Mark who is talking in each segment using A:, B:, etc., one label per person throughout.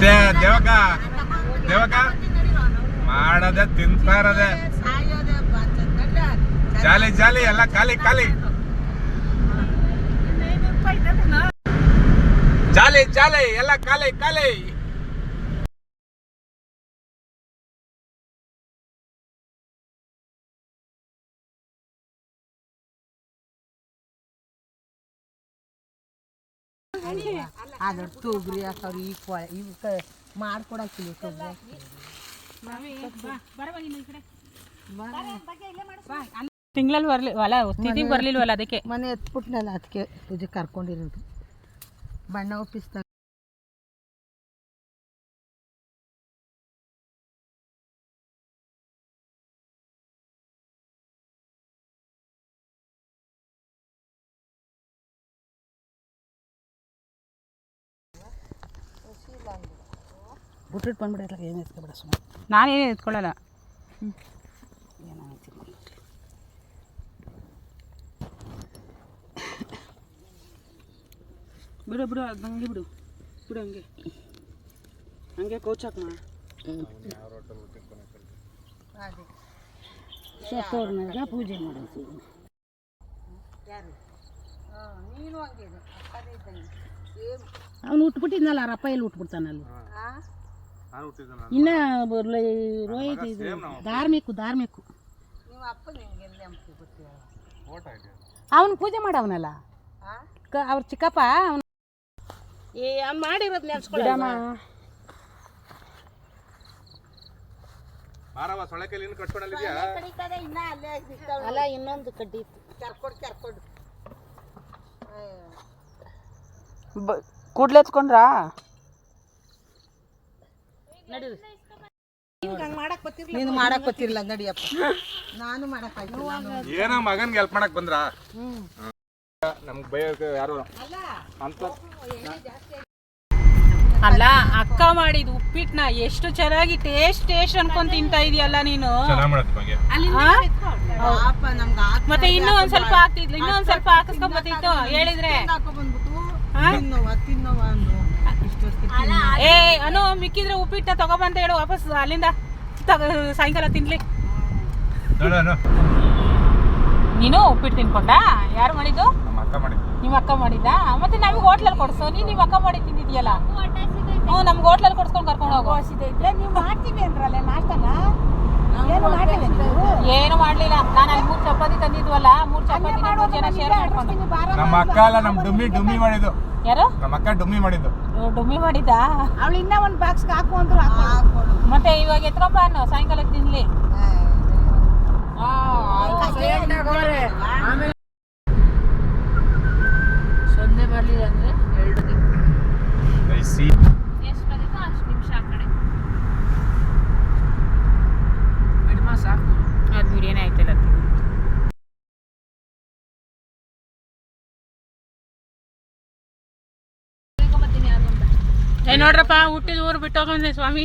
A: ಮತ್ತೆ ದೇವಕ ದೇವಕ, ಮಾಡದೆ ತಿಂತಾ ಜಾಲಿ ಜಾಲಿ, ಎಲ್ಲ ಖಾಲಿ ಖಾಲಿ. ಜಾಲಿ ಜಾಲಿ, ಎಲ್ಲ ಖಾಲಿ ಖಾಲಿ.
B: ಅದ್ರ ತೊಗರಿ ಹಾಕವ್ರು ಈ ಕೊಳೆ ಇವಕ್ಕೆ ಮಾಡ್ಕೊಡಕ್ಕಿಲ್ಲ ತೊಗರಿ.
C: ತಿಂಗಳಲ್ಲಿ ಬರ್ಲಿ ಹೊಲ ತಿಥಿಗೆ ಬರ್ಲಿಲ್ವಲ್ಲ ಅದಕ್ಕೆ?
B: ಮನೆ ಎತ್ಬಿಟ್ನಲ್ಲ ಅದಕ್ಕೆ ಇದು ಕರ್ಕೊಂಡಿರೋದು. ಬಣ್ಣ ಒಪ್ಪಿಸ್ದಾಗ ಬಿಟ್ಬಿಟ್ಟು ಬಂದ್ಬಿಡಲ್ಲ ಏನು ಎತ್ಕೊಬೇಡ ಸುಮ್ಮನೆ
C: ನಾನೇನು ಎತ್ಕೊಳ್ಳಲ್ಲ.
D: ಬಿಡು ಬಿಡು ಅದು ಹಂಗೆ ಬಿಡು. ಬಿಡು ಹಂಗೆ. ಹಂಗೆ ಕೋಚಾಕ್ ಮಾ ಸತ್ತೋರ್ನಾಗ ಪೂಜೆ ಮಾಡೋದು. ಅವ್ನು ಉಟ್ಬಿಟ್ಟಿದ್ನಲ್ಲ ರಪ್ಪ ಎಲ್ಲಿ ಉಟ್ಬಿಡ್ತಾನಲ್ಲಿ ಇನ್ನ ಬರ್ಲಿ ರೋಹಿತ್ ಇದು ಧಾರ್ಮಿಕ ಧಾರ್ಮಿಕ. ಅವನು ಪೂಜೆ ಮಾಡವನಲ್ಲ? ಅವ್ರ ಚಿಕ್ಕಪ್ಪ ಅವನು ಮಾಡಿರೋದು
A: ಇನ್ನ
B: ಅಲ್ಲೇ
D: ಇನ್ನೊಂದು ಕಡ್ಡಿ
B: ಕರ್ಕೊಡು ಕರ್ಕೊಡು.
D: ಕೂಡ್ಲೆ ಎತ್ಕೊಂಡ್ರಾ
B: ನೀನು ಮಾಡಕ್ ಬತ್ತಿರ್ಲಿಲ್ಲ ನಡಿಯಪ್ಪ. ನಾನು ಮಾಡಕ್
A: ಏನೋ ಮಗನ್ಗೆ ಹೆಲ್ಪ್ ಮಾಡಕ್ ಬಂದ್ರ? ನಮ್ಗೆ ಬೈಯೋಕೆ ಯಾರು? ಅಂತ.
C: ಅಲ್ಲ ಅಕ್ಕ ಮಾಡಿದ ಉಪ್ಪಿಟ್ನ ಎಷ್ಟು ಚೆನ್ನಾಗಿ ಟೇಸ್ಟ್ ಟೇಸ್ಟ್ ಅನ್ಕೊಂಡ್ ತಿಂತಾ ಇದೆಯಲ್ಲ ನೀನು? ಮತ್ತೆ ಇನ್ನೂ ಒಂದ್ ಸ್ವಲ್ಪ ಹಾಕ್ತಿದ್ಲು ಇನ್ನೂ ಒಂದ್ ಸ್ವಲ್ಪ ಹಾಕಿಸ್ಕೊಂಡ್ ಬರ್ತಿತ್ತು ಹೇಳಿದ್ರೆ.
B: ತಿನ್ನೋವ ತಿನ್ನೋವ
C: ಏ ಅನು ಮಿಕ್ಕಿದ್ರೆ ಉಪ್ಪಿಟ್ಟ ತಗೊಬಂತ ಹೇಳು ವಾಪಸ್ ಅಲ್ಲಿಂದ ತಗೋ ಸಾಯಂಕಾಲ ತಿನ್ಲಿ. ನೀನು ಉಪ್ಪಿಟ್ಟು ತಿನ್ಕೊಂಡ? ಯಾರು ಮಾಡಿದ್ದು?
A: ನಮ್ಮ ಅಕ್ಕ ಮಾಡಿದ್ದು.
C: ನಿಮ್ಮ ಅಕ್ಕ ಮಾಡಿದ್ದ? ಮತ್ತೆ ನಮಗೆ ಹೋಟ್ಲಲ್ಲಿ ಕೊಡ್ಸು. ನೀನ್ ನಿಮ್ಮ ಅಕ್ಕ ಮಾಡಿ ತಿಂದಿದ್ಯಲ್ಲ. ಹ್ಞೂ ನಮ್ಗೆ ಹೋಟ್ಲಲ್ಲಿ ಕೊಡ್ಸ್ಕೊಂಡು ಕರ್ಕೊಂಡು ಹೋಗು.
D: ನೀವು ಮಾಡ್ತೀವಿ ಅಂದ್ರಲ್ಲ ನಾಷ್ಟನ?
C: ಮಾಡ್ಲಿಲ್ಲ. ನಾನು ಅಲ್ಲಿ ಮೂರ್ ಚಪಾತಿ ತಂದಿದ್ವಲ್ಲ ಮೂರು ಚಪಾತಿ ಮೂರ್ ಜನ ಶೇರ್ ಮಾಡ್ಕೊಂಡು.
A: ನಮ್ಮ ಅಕ್ಕ ಅಲ್ಲ ನಮ್ ಡುಮ್ಮಿ ಡುಮ್ಮಿ ಮಾಡಿದ್ದು.
C: ಯಾರು?
A: ನಮ್ಮ ಅಕ್ಕ ಡುಮ್ಮಿ ಮಾಡಿದ್ದು.
C: ಡುಮ್ಮಿ ಮಾಡಿದ್ದ?
D: ಅವಳು ಇನ್ನ ಒಂದು ಬಾಕ್ಸ್ ಹಾಕು ಅಂದ್ರು.
C: ಮತ್ತೆ ಇವಾಗ ಎತ್ಕೊಂಬ ಅನ್ನು ಸಾಯಂಕಾಲಕ್ಕೆ ತಿನ್ಲಿ. ಏ ನೋಡ್ರಪ್ಪ ಹುಟ್ಟಿದ ಊರು ಬಿಟ್ಟು ಹೋಗಂದೆ ಸ್ವಾಮಿ.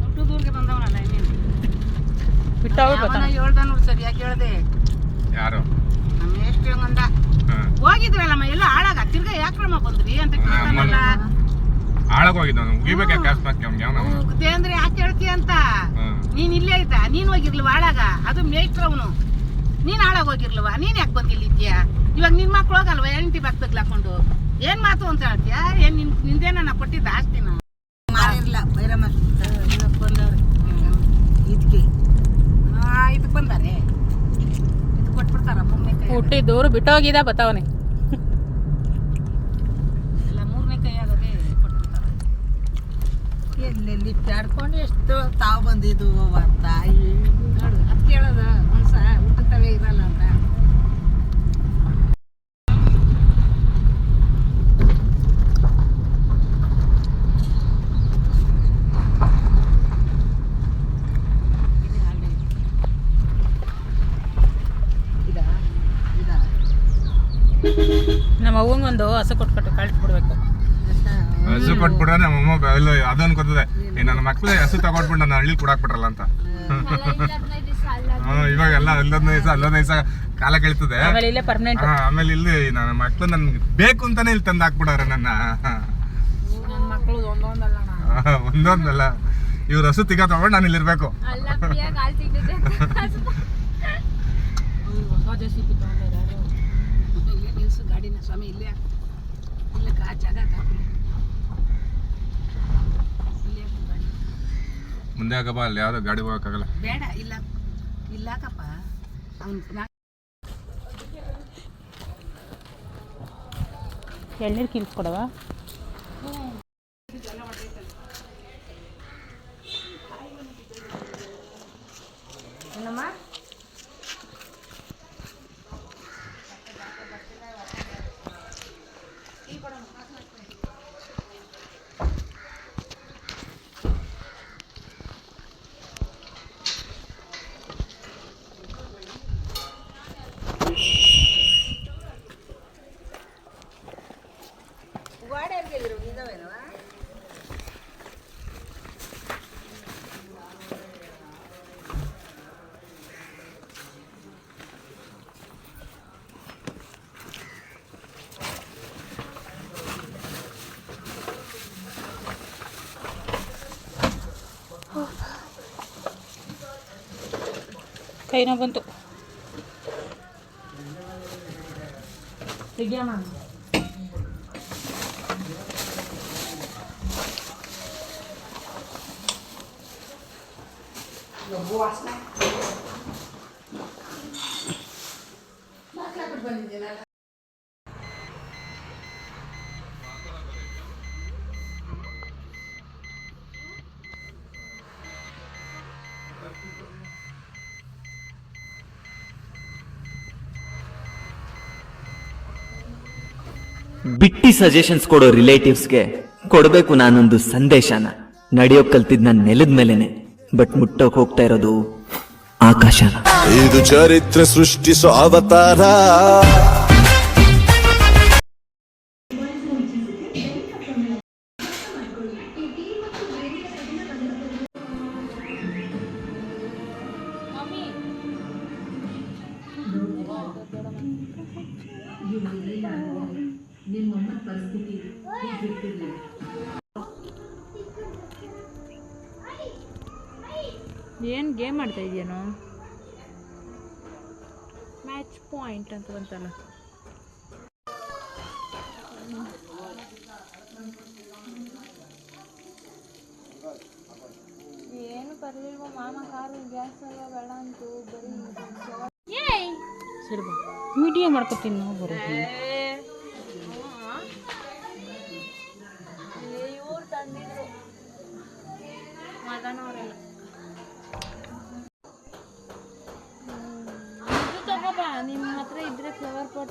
D: ಹುಟ್ಟುದೂರ್ಗೆ ಬಂದವನಲ್ಲ ಇನ್ನೇನು
C: ಬಿಟ್ಟು
D: ಹೇಳ್ದ ನೋಡು ಸರಿಯಾಗಿ ಹೇಳ್ದೆ?
A: ಯಾರು?
D: ನಮ್ಮ ಎಷ್ಟು ಹಂಗಂದ ಹೋಗಿದ್ರಲ್ಲಮ್ಮ ಎಲ್ಲ ಹಾಳಾಗ ತಿರ್ಗಾ ಯಾಕ್ರಮ್ಮ ಬಂದ್ರಿ ಅಂತ ಕೇಳ್ತಾನಲ್ಲ.
A: ಆಳಕ್ ಹೋಗಿದ್ದ ಅವ್ನು ಉಗಿಬೇಕಾ ಕ್ಯಾಶ್ ಬಾಕಿ ಅವ್ನಿಗೆ ಅವನ
D: ಹೋಗ್ದೆ ಅಂದ್ರೆ ಯಾಕೆ ಹೇಳ್ತೀಯ ಅಂತ? ನೀನ್ ಇಲ್ಲೇ ಇದ್ದ ನೀನ್ ಹೋಗಿರ್ಲಿವ ಹಾಳಾಗ ಅದು ಮೇಯ್ಟ್ರ್ ಅವನು. ನೀನ್ ಹಾಳಾಗ ಹೋಗಿರ್ಲಿವ ನೀನ್ ಯಾಕೆ ಬಂದಿಲ್ಲ ಇದ್ಯಾ ಇವಾಗ ನಿನ್ ಮಕ್ಳು ಹೋಗಲ್ವಾ ಎಂಟಿ ಬಾಕ್ದಾಗ ಹಾಕೊಂಡು ಏನ್ ಮಾತು ಅಂತ ಹೇಳ್ತೀಯ? ಏನ್ ನಿನ್ ನಿಂದೇನ ನಾ ಕೊಟ್ಟಿದ್ದ ಆಸ್ತಿನ?
B: ಮಾರಿರ್ಲ ಬೈರಮ್ಮ ಇದಕ್ಕೆ
D: ಆ, ಇದಕ್ ಬಂದಾರೆ. ಇದು ಕೊಟ್ಬಿಡ್ತಾರ ಮೂರನೇ ಕೈ
C: ಹುಟ್ಟಿದ ಊರು ಬಿಟ್ಟು ಹೋಗಿದ ಬತ್ತಾವನೆ.
D: ಎಲ್ಲ ಮೂರನೇ ಕೈ ಆಗದೆ ಕೊಟ್ಬಿಡ್ತಾರ.
B: ಎಲ್ಲೆಲ್ಲಿ ಪ್ಯಾಡ್ಕೊಂಡು ಎಷ್ಟು ತಾವು ಬಂದಿದ್ದು ತಾಯಿ.
D: ನೋಡು ಅದ್ ಕೇಳೋದ ಒಂದ್ಸ ಊಟದವೇ ಇರಲ್ಲ ಅಂತ ಇದು ಹಾಗೆ. ಇದಾ? ಇದಾ?
C: ಅವ್ವಂಗೊಂದು ಹಸು ಕೊಟ್ಕೊಟ್ಟು ಕಳ್ಸ್ಬಿಡ್ಬೇಕು.
A: ಹಸು ಕೊಟ್ಬಿಟ್ರೆ ನಮ್ಮ ಅಮ್ಮ ಇಲ್ಲ ಅದು ಅನ್ಕೋತದೆ ನನ್ನ ಮಕ್ಳು ಹಸು ತಗೊಂಡ್ಬಿಟ್ಟು ನನ್ನ ಹಳ್ಳಿ ಕೂಡಾಕ್ ಬಿಟ್ರಲ್ಲ ಅಂತ. ಹ್ಮ್ ಇವಾಗ ಎಲ್ಲ ಅಲ್ಲೊಂದು ದಿವಸ ಅಲ್ಲೊಂದು ದಿವಸ ಕಾಲ ಕೇಳ್ತದೆ.
C: ಆಮೇಲೆ ಇಲ್ಲೇ ಪರ್ಮನೆಂಟ್
A: ಹಾ, ಆಮೇಲೆ ಇಲ್ಲಿ ನನ್ನ ಮಕ್ಳು ನನ್ಗೆ ಬೇಕು ಅಂತಾನೆ ಇಲ್ಲಿ ತಂದು ಹಾಕ್ಬಿಡಾರೆ ನನ್ನ.
D: ನನ್ನ ಮಕ್ಕಳು
A: ಒಂದೊಂದಲ್ಲ ಇವ್ರ ಹಸು ತಿಗ ತಗೊಂಡು ನಾನು ಇಲ್ಲಿರ್ಬೇಕು.
C: ಅಲ್ಲ ಪ್ರಿಯಾ ಕಾಲ್
D: ಗಾಡಿನ ಸ್ವಾಮಿ ಇಲ್ಲೇ.
A: ಮುಂದೆ ಆಗಪ್ಪ ಅಲ್ಲಿ ಯಾವ್ದೋ ಗಾಡಿ ಹೋಗಕ್ಕಾಗಲ್ಲ.
D: ಬೇಡ ಇಲ್ಲ ಇಲ್ಲಾಕಪ್ಪ ಅವ್ನು Kayo
C: na buntok. Sige, ma'am. ನೋವು ಬಂತು
E: ಬಿಟ್ಟಿ ಸಜೆಷನ್ಸ್ ಕೊಡೋ ರಿಲೇಟಿವ್ಸ್ಗೆ ಕೊಡಬೇಕು ನಾನೊಂದು ಸಂದೇಶನ. ನಡೆಯೋ ಕಲ್ತಿದ್ ನಾನು ನೆಲದ ಮೇಲೆನೆ. ಬಟ್ ಮುಟ್ಟೋಕ್ ಹೋಗ್ತಾ ಇರೋದು ಆಕಾಶ
F: ಇದು ಚರಿತ್ರೆ ಸೃಷ್ಟಿಸೋ ಅವತಾರ.
C: ಏನು ಗೇಮ್ ಆಡ್ತಾ ಇದೆಯೇನೋ? ಮ್ಯಾಚ್ ಪಾಯಿಂಟ್ ಅಂತ ಬಂತಲ್ಲ. ಏನು ಬರಲಿಲ್ವ ಮಾಮ ಕಾರು ಗ್ಯಾಸ್ ಎಲ್ಲ ಬೇಡ ಅಂತು ಬರೀ ಸರಿ ಬಾ. ವಿಡಿಯೋ ಮಾಡ್ಕೊತೀನಿ ನಾವು ಬರೋದು. lavar por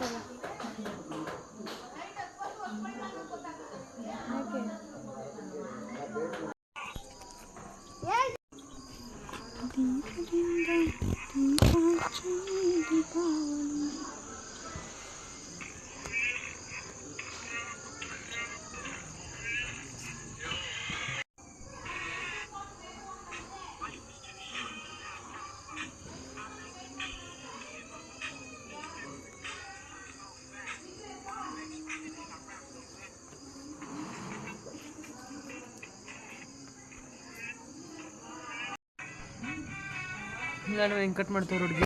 G: ನಾನು ಹಿಂಗೆ ಕಟ್ ಮಾಡ್ತೇವೆ ಹುಡುಗಿ?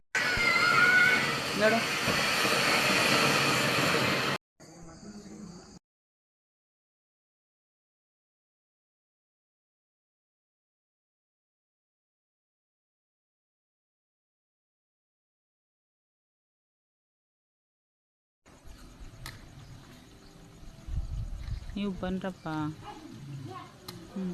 G: ನೋಡು.
C: ನೀವು ಬನ್ರಪ್ಪ. ಹ್ಞೂ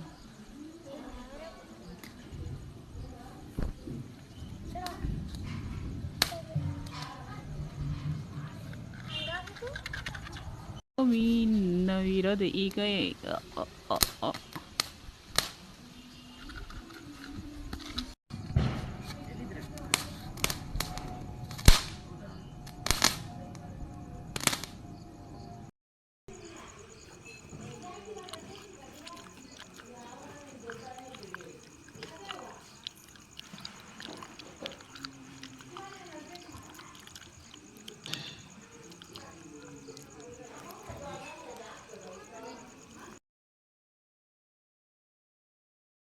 C: 민나 위라도 이거에 어, 어, 어.